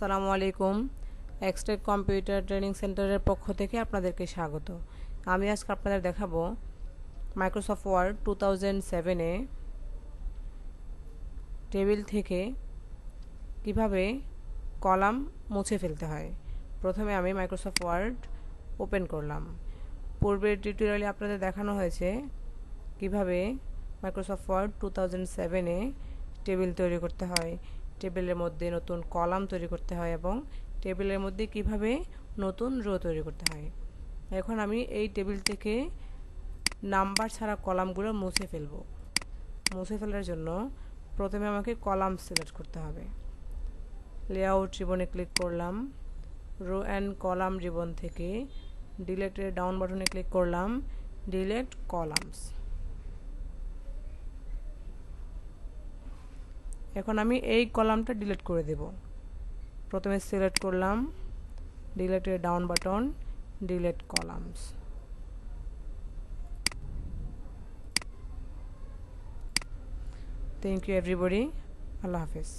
আসসালামু আলাইকুম। Xtec computer training সেন্টারের পক্ষ থেকে আপনাদেরকে স্বাগত। আমি আজকে আপনাদের দেখাবো মাইক্রোসফট ওয়ার্ড টু থাউজেন্ড সেভেনে টেবিল থেকে কীভাবে কলাম মুছে ফেলতে হয়। প্রথমে আমি মাইক্রোসফট ওয়ার্ড ওপেন করলাম। পূর্বের টিউটোরিয়ালে আপনাদের দেখানো হয়েছে কীভাবে মাইক্রোসফট ওয়ার্ড টু থাউজেন্ড সেভেনে টেবিল তৈরি করতে হয়। টেবিলের মধ্যে নতুন কলাম তৈরি করতে হয় এবং টেবিলের মধ্যে কীভাবে নতুন রো তৈরি করতে হয়। এখন আমি এই টেবিল থেকে নাম্বার ছাড়া কলামগুলো মুছে ফেলব। মুছে ফেলার জন্য প্রথমে আমাকে কলাম সিলেক্ট করতে হবে। লেআউট রিবনে ক্লিক করলাম। রো অ্যান্ড কলাম রিবন থেকে ডিলেটের ডাউন বাটনে ক্লিক করলাম। Delete columns. এখন আমি এই কলামটা ডিলিট করে দেব। প্রথমে সিলেক্ট করলাম ডিলেটের down button delete columns thank you everybody Allah Hafiz.